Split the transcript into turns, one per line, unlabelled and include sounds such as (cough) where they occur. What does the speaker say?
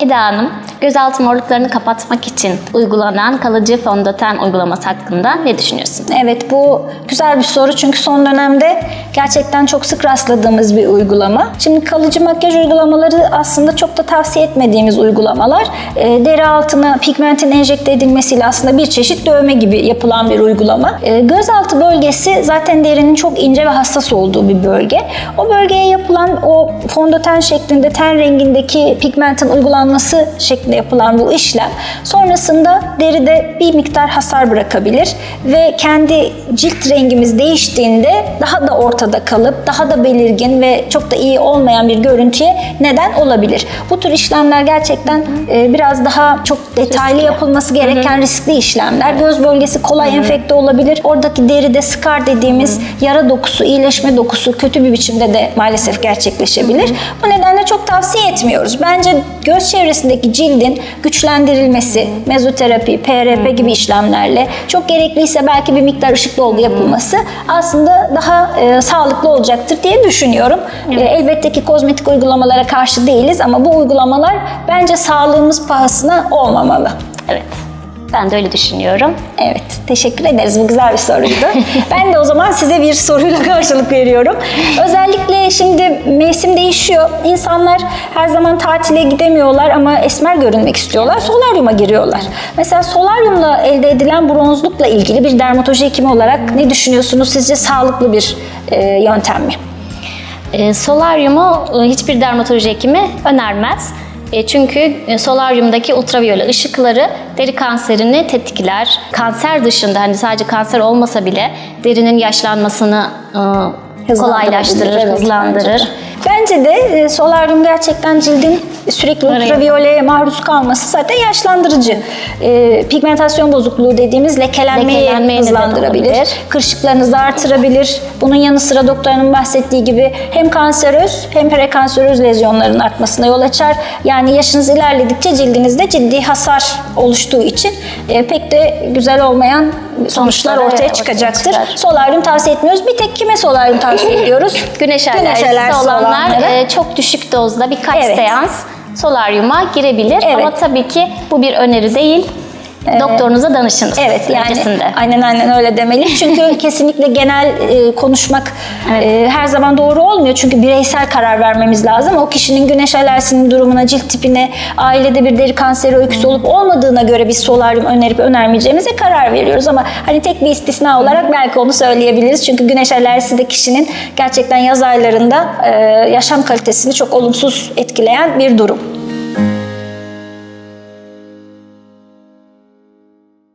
Eda Hanım, gözaltı morluklarını kapatmak için uygulanan kalıcı fondöten uygulaması hakkında ne düşünüyorsun?
Evet bu güzel bir soru çünkü son dönemde gerçekten çok sık rastladığımız bir uygulama. Şimdi kalıcı makyaj uygulamaları aslında çok da tavsiye etmediğimiz uygulamalar. E, deri altına pigmentin enjekte edilmesiyle aslında bir çeşit dövme gibi yapılan bir uygulama. E, gözaltı bölgesi zaten derinin çok ince ve hassas olduğu bir bölge. O bölgeye yapılan o fondöten şeklinde ten rengindeki pigmentin uygulanması şeklinde yapılan bu işlem sonrasında deride bir miktar hasar bırakabilir ve kendi cilt rengimiz değiştiğinde daha da ortada kalıp daha da belirgin ve çok da iyi olmayan bir görüntüye neden olabilir. Bu tür işlemler gerçekten e, biraz daha çok detaylı
Riskli.
yapılması gereken riskli işlemler. Göz bölgesi kolay enfekte olabilir. Oradaki deride skar dediğimiz yara dokusu, iyileşme dokusu kötü bir biçimde de maalesef gerçekleşebilir. Bu nedenle çok tavsiye etmiyoruz. Bence göz çevresindeki cildin güçlendirilmesi, mezoterapi, PRP gibi işlemlerle çok gerekliyse belki bir miktar ışık dolgu yapılması aslında daha e, sağlıklı olacaktır diye düşünüyorum. E, elbette ki kozmetik uygulamalara karşı değiliz ama bu uygulamalar bence sağlığımız pahasına olmamalı.
Evet, ben de öyle düşünüyorum.
Evet, teşekkür ederiz. Bu güzel bir soruydu. (laughs) ben de o zaman size bir soruyla (laughs) karşılık veriyorum. Özellikle şimdi mevsim değişiyor. İnsanlar her zaman tatile gidemiyorlar ama esmer görünmek istiyorlar. Solaryuma giriyorlar. Mesela solaryumla elde edilen bronzlukla ilgili bir dermatoloji hekimi olarak ne düşünüyorsunuz? Sizce sağlıklı bir e, yöntem mi?
E, solaryumu e, hiçbir dermatoloji hekimi önermez. E, çünkü e, solaryumdaki ultraviyole ışıkları deri kanserini tetikler. Kanser dışında hani sadece kanser olmasa bile derinin yaşlanmasını e, kolaylaştırır,
Evet,
hızlandırır.
Bence de. Bence de e, solaryum gerçekten cildin sürekli ultraviyoleye maruz kalması zaten yaşlandırıcı. E, pigmentasyon bozukluğu dediğimiz lekelenmeyi
Lekelenmeye neden
hızlandırabilir. Kırışıklarınızı artırabilir. Bunun yanı sıra doktorun bahsettiği gibi hem kanseröz hem prekanseröz lezyonların artmasına yol açar. Yani yaşınız ilerledikçe cildinizde ciddi hasar oluştuğu için e, pek de güzel olmayan sonuçlar ortaya
ortaya
çıkacaktır.
çıkar.
Solaryum tavsiye etmiyoruz. Bir tek kime solaryum tavsiye (laughs) ediyoruz?
Güneş alerjisi,
alerjisi
olanlar e, çok düşük dozda birkaç
Evet.
seans solaryuma girebilir.
Evet.
Ama tabii ki bu bir öneri değil. Doktorunuza danışınız
Evet yani
öncesinde.
aynen aynen öyle demeli. (laughs) Çünkü kesinlikle genel e, konuşmak e, her zaman doğru olmuyor. Çünkü bireysel karar vermemiz lazım. O kişinin güneş alerjisinin durumuna, cilt tipine, ailede bir deri kanseri öyküsü olup olmadığına göre biz solaryum önerip önermeyeceğimize karar veriyoruz. Ama hani tek bir istisna olarak belki onu söyleyebiliriz. Çünkü güneş alerjisi de kişinin gerçekten yaz aylarında e, yaşam kalitesini çok olumsuz etkileyen bir durum.